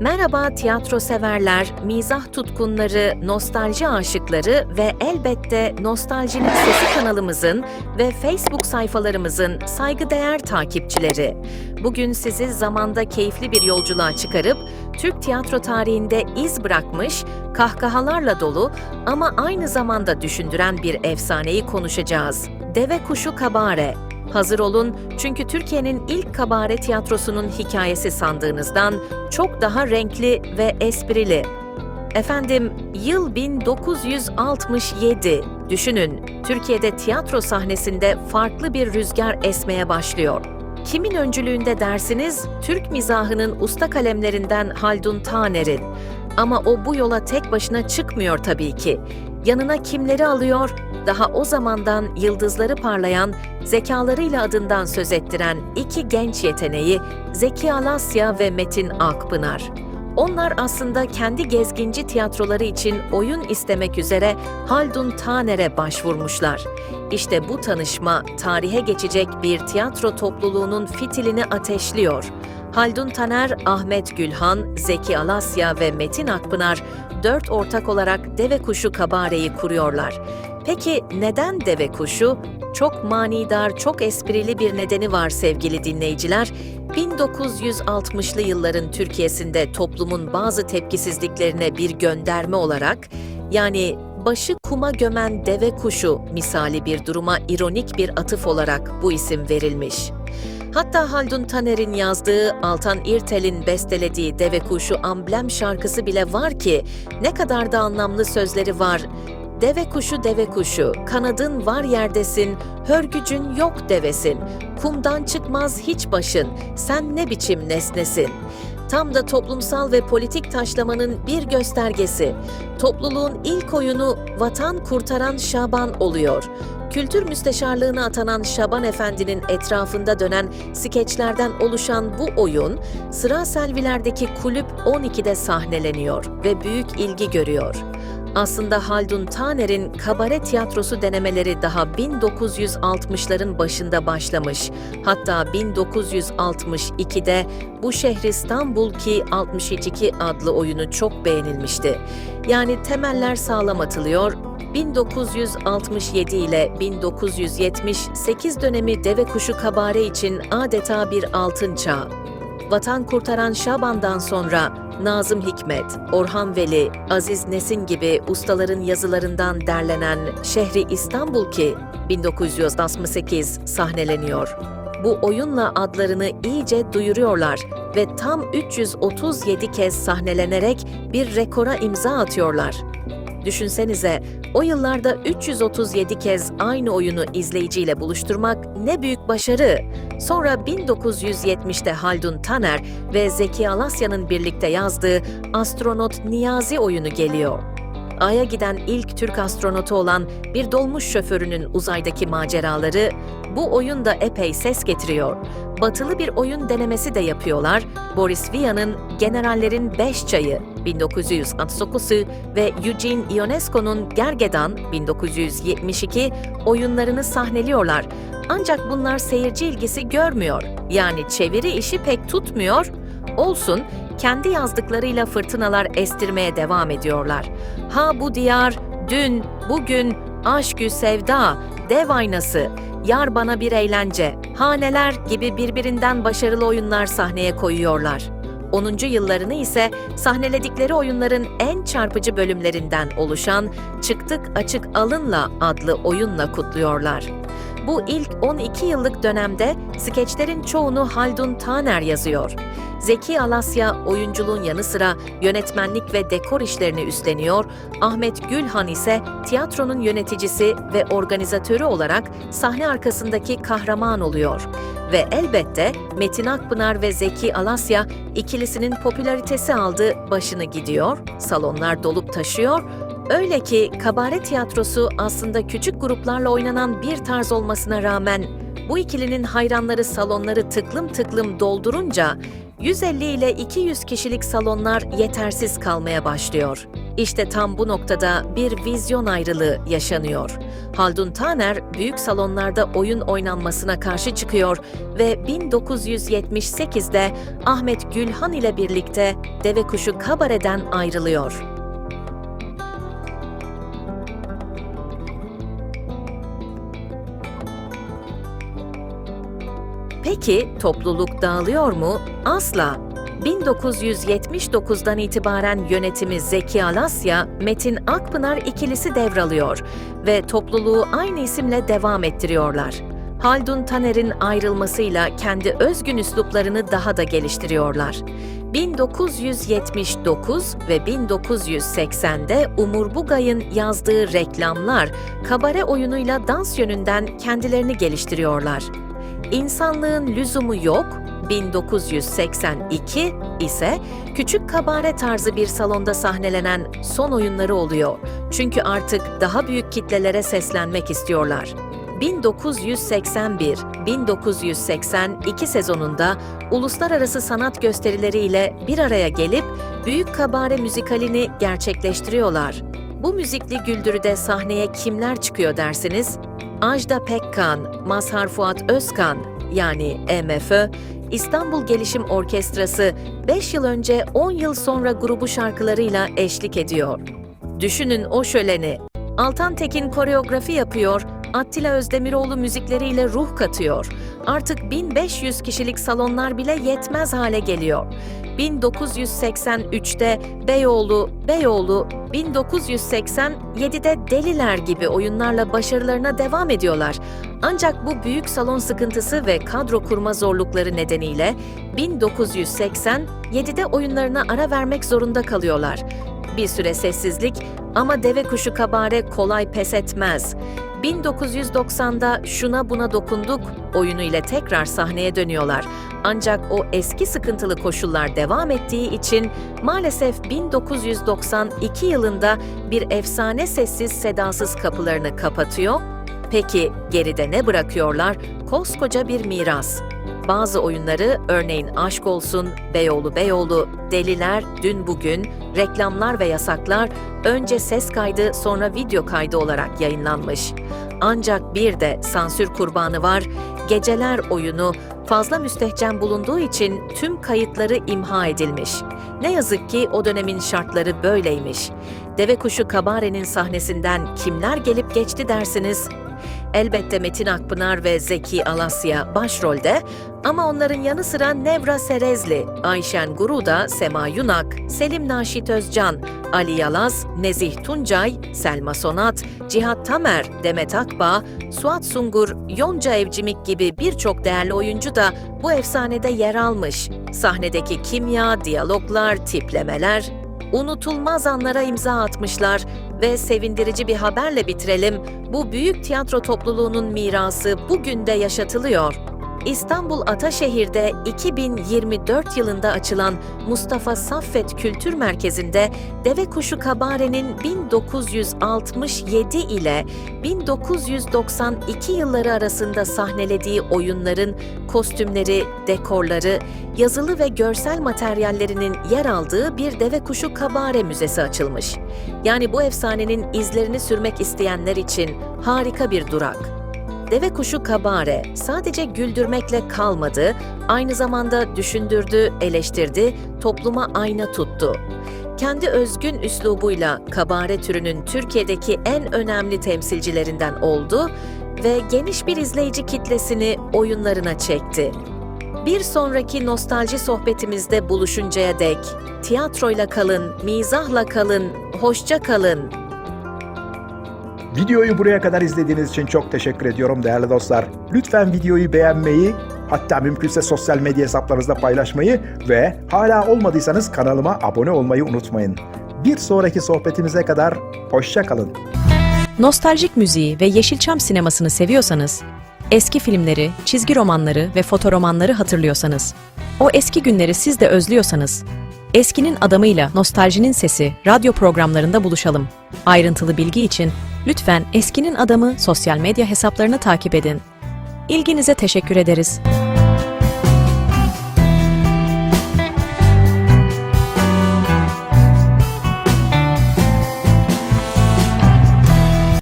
Merhaba tiyatro severler, mizah tutkunları, nostalji aşıkları ve elbette Nostaljinin Sesi kanalımızın ve Facebook sayfalarımızın saygıdeğer takipçileri. Bugün sizi zamanda keyifli bir yolculuğa çıkarıp Türk tiyatro tarihinde iz bırakmış, kahkahalarla dolu ama aynı zamanda düşündüren bir efsaneyi konuşacağız. Deve Kuşu Kabare. Hazır olun çünkü Türkiye'nin ilk kabare tiyatrosunun hikayesi sandığınızdan çok daha renkli ve esprili. Efendim, yıl 1967. Düşünün, Türkiye'de tiyatro sahnesinde farklı bir rüzgar esmeye başlıyor. Kimin öncülüğünde dersiniz? Türk mizahının usta kalemlerinden Haldun Taner'in. Ama o bu yola tek başına çıkmıyor tabii ki. Yanına kimleri alıyor? Daha o zamandan yıldızları parlayan, zekalarıyla adından söz ettiren iki genç yeteneği Zeki Alasya ve Metin Akpınar. Onlar aslında kendi gezginci tiyatroları için oyun istemek üzere Haldun Taner'e başvurmuşlar. İşte bu tanışma tarihe geçecek bir tiyatro topluluğunun fitilini ateşliyor. Haldun Taner, Ahmet Gülhan, Zeki Alasya ve Metin Akpınar dört ortak olarak Deve Kuşu Kabare'yi kuruyorlar. Peki neden Deve Kuşu? Çok manidar, çok esprili bir nedeni var sevgili dinleyiciler. 1960'lı yılların Türkiye'sinde toplumun bazı tepkisizliklerine bir gönderme olarak, yani başı kuma gömen deve kuşu misali bir duruma ironik bir atıf olarak bu isim verilmiş. Hatta Haldun Taner'in yazdığı, Altan İrtel'in bestelediği Deve Kuşu amblem şarkısı bile var ki ne kadar da anlamlı sözleri var. Deve kuşu deve kuşu, kanadın var yerdesin, hörgücün yok devesin, kumdan çıkmaz hiç başın, sen ne biçim nesnesin. Tam da toplumsal ve politik taşlamanın bir göstergesi. Topluluğun ilk oyunu Vatan Kurtaran Şaban oluyor. Kültür Müsteşarlığına atanan Şaban Efendi'nin etrafında dönen skeçlerden oluşan bu oyun, Sıra Selviler'deki Kulüp 12'de sahneleniyor ve büyük ilgi görüyor. Aslında Haldun Taner'in kabare tiyatrosu denemeleri daha 1960'ların başında başlamış. Hatta 1962'de Bu Şehri İstanbul ki 62 adlı oyunu çok beğenilmişti. Yani temeller sağlam atılıyor, 1967 ile 1978 dönemi Deve Kuşu Kabare için adeta bir altın çağ. Vatan Kurtaran Şaban'dan sonra Nazım Hikmet, Orhan Veli, Aziz Nesin gibi ustaların yazılarından derlenen Şehri İstanbul ki 1968 sahneleniyor. Bu oyunla adlarını iyice duyuruyorlar ve tam 337 kez sahnelenerek bir rekora imza atıyorlar. Düşünsenize, o yıllarda 337 kez aynı oyunu izleyiciyle buluşturmak ne büyük başarı. Sonra 1970'te Haldun Taner ve Zeki Alasya'nın birlikte yazdığı Astronot Niyazi oyunu geliyor. Ay'a giden ilk Türk astronotu olan bir dolmuş şoförünün uzaydaki maceraları bu oyunda epey ses getiriyor. Batılı bir oyun denemesi de yapıyorlar. Boris Vian'ın Generallerin Beş Çayı 1969 ve Eugene Ionesco'nun Gergedan 1972 oyunlarını sahneliyorlar. Ancak bunlar seyirci ilgisi görmüyor. Yani çeviri işi pek tutmuyor. Olsun, kendi yazdıklarıyla fırtınalar estirmeye devam ediyorlar. Ha bu diyar, dün, bugün, aşkü sevda, dev aynası, yar bana bir eğlence, haneler gibi birbirinden başarılı oyunlar sahneye koyuyorlar. 10. yıllarını ise sahneledikleri oyunların en çarpıcı bölümlerinden oluşan Çıktık Açık Alınla adlı oyunla kutluyorlar. Bu ilk 12 yıllık dönemde skeçlerin çoğunu Haldun Taner yazıyor. Zeki Alasya oyunculuğun yanı sıra yönetmenlik ve dekor işlerini üstleniyor, Ahmet Gülhan ise tiyatronun yöneticisi ve organizatörü olarak sahne arkasındaki kahraman oluyor. Ve elbette Metin Akpınar ve Zeki Alasya ikilisinin popülaritesi aldı başını gidiyor, salonlar dolup taşıyor, Öyle ki kabare tiyatrosu aslında küçük gruplarla oynanan bir tarz olmasına rağmen bu ikilinin hayranları salonları tıklım tıklım doldurunca 150 ile 200 kişilik salonlar yetersiz kalmaya başlıyor. İşte tam bu noktada bir vizyon ayrılığı yaşanıyor. Haldun Taner büyük salonlarda oyun oynanmasına karşı çıkıyor ve 1978'de Ahmet Gülhan ile birlikte Deve Kuşu Kabare'den ayrılıyor. Peki topluluk dağılıyor mu? Asla. 1979'dan itibaren yönetimi Zeki Alasya, Metin Akpınar ikilisi devralıyor ve topluluğu aynı isimle devam ettiriyorlar. Haldun Taner'in ayrılmasıyla kendi özgün üsluplarını daha da geliştiriyorlar. 1979 ve 1980'de Umur Bugay'ın yazdığı reklamlar, kabare oyunuyla dans yönünden kendilerini geliştiriyorlar. İnsanlığın lüzumu yok, 1982 ise küçük kabare tarzı bir salonda sahnelenen son oyunları oluyor. Çünkü artık daha büyük kitlelere seslenmek istiyorlar. 1981-1982 sezonunda uluslararası sanat gösterileriyle bir araya gelip Büyük Kabare müzikalini gerçekleştiriyorlar. Bu müzikli güldürüde sahneye kimler çıkıyor dersiniz? Ajda Pekkan, Mazhar Fuat Özkan yani MFÖ, İstanbul Gelişim Orkestrası 5 yıl önce 10 yıl sonra grubu şarkılarıyla eşlik ediyor. Düşünün o şöleni. Altan Tekin koreografi yapıyor, Attila Özdemiroğlu müzikleriyle ruh katıyor. Artık 1500 kişilik salonlar bile yetmez hale geliyor. 1983'te Beyoğlu, Beyoğlu, 1987'de Deliler gibi oyunlarla başarılarına devam ediyorlar. Ancak bu büyük salon sıkıntısı ve kadro kurma zorlukları nedeniyle 1987'de oyunlarına ara vermek zorunda kalıyorlar. Bir süre sessizlik ama deve kuşu kabare kolay pes etmez. 1990'da Şuna Buna Dokunduk oyunu ile tekrar sahneye dönüyorlar. Ancak o eski sıkıntılı koşullar devam ettiği için maalesef 1992 yılında bir efsane sessiz sedasız kapılarını kapatıyor. Peki geride ne bırakıyorlar? Koskoca bir miras. Bazı oyunları örneğin Aşk Olsun, Beyoğlu Beyoğlu, Deliler, Dün Bugün, reklamlar ve yasaklar önce ses kaydı sonra video kaydı olarak yayınlanmış. Ancak bir de sansür kurbanı var. Geceler oyunu fazla müstehcen bulunduğu için tüm kayıtları imha edilmiş. Ne yazık ki o dönemin şartları böyleymiş. Deve Kuşu Kabare'nin sahnesinden kimler gelip geçti dersiniz? Elbette Metin Akpınar ve Zeki Alasya başrolde ama onların yanı sıra Nevra Serezli, Ayşen Guruda, Sema Yunak, Selim Naşit Özcan, Ali Yalaz, Nezih Tuncay, Selma Sonat, Cihat Tamer, Demet Akbağ, Suat Sungur, Yonca Evcimik gibi birçok değerli oyuncu da bu efsanede yer almış. Sahnedeki kimya, diyaloglar, tiplemeler, unutulmaz anlara imza atmışlar ve sevindirici bir haberle bitirelim. Bu büyük tiyatro topluluğunun mirası bugün de yaşatılıyor. İstanbul Ataşehir'de 2024 yılında açılan Mustafa Saffet Kültür Merkezi'nde Deve Kuşu Kabare'nin 1967 ile 1992 yılları arasında sahnelediği oyunların kostümleri, dekorları, yazılı ve görsel materyallerinin yer aldığı bir Deve Kuşu Kabare Müzesi açılmış. Yani bu efsanenin izlerini sürmek isteyenler için harika bir durak. Deve kuşu kabare sadece güldürmekle kalmadı, aynı zamanda düşündürdü, eleştirdi, topluma ayna tuttu. Kendi özgün üslubuyla kabare türünün Türkiye'deki en önemli temsilcilerinden oldu ve geniş bir izleyici kitlesini oyunlarına çekti. Bir sonraki nostalji sohbetimizde buluşuncaya dek tiyatroyla kalın, mizahla kalın, hoşça kalın. Videoyu buraya kadar izlediğiniz için çok teşekkür ediyorum değerli dostlar. Lütfen videoyu beğenmeyi, hatta mümkünse sosyal medya hesaplarınızda paylaşmayı ve hala olmadıysanız kanalıma abone olmayı unutmayın. Bir sonraki sohbetimize kadar hoşça kalın. Nostaljik müziği ve Yeşilçam sinemasını seviyorsanız, eski filmleri, çizgi romanları ve fotoromanları hatırlıyorsanız, o eski günleri siz de özlüyorsanız, Eskinin adamıyla nostaljinin sesi radyo programlarında buluşalım. Ayrıntılı bilgi için lütfen Eskinin Adamı sosyal medya hesaplarını takip edin. İlginize teşekkür ederiz.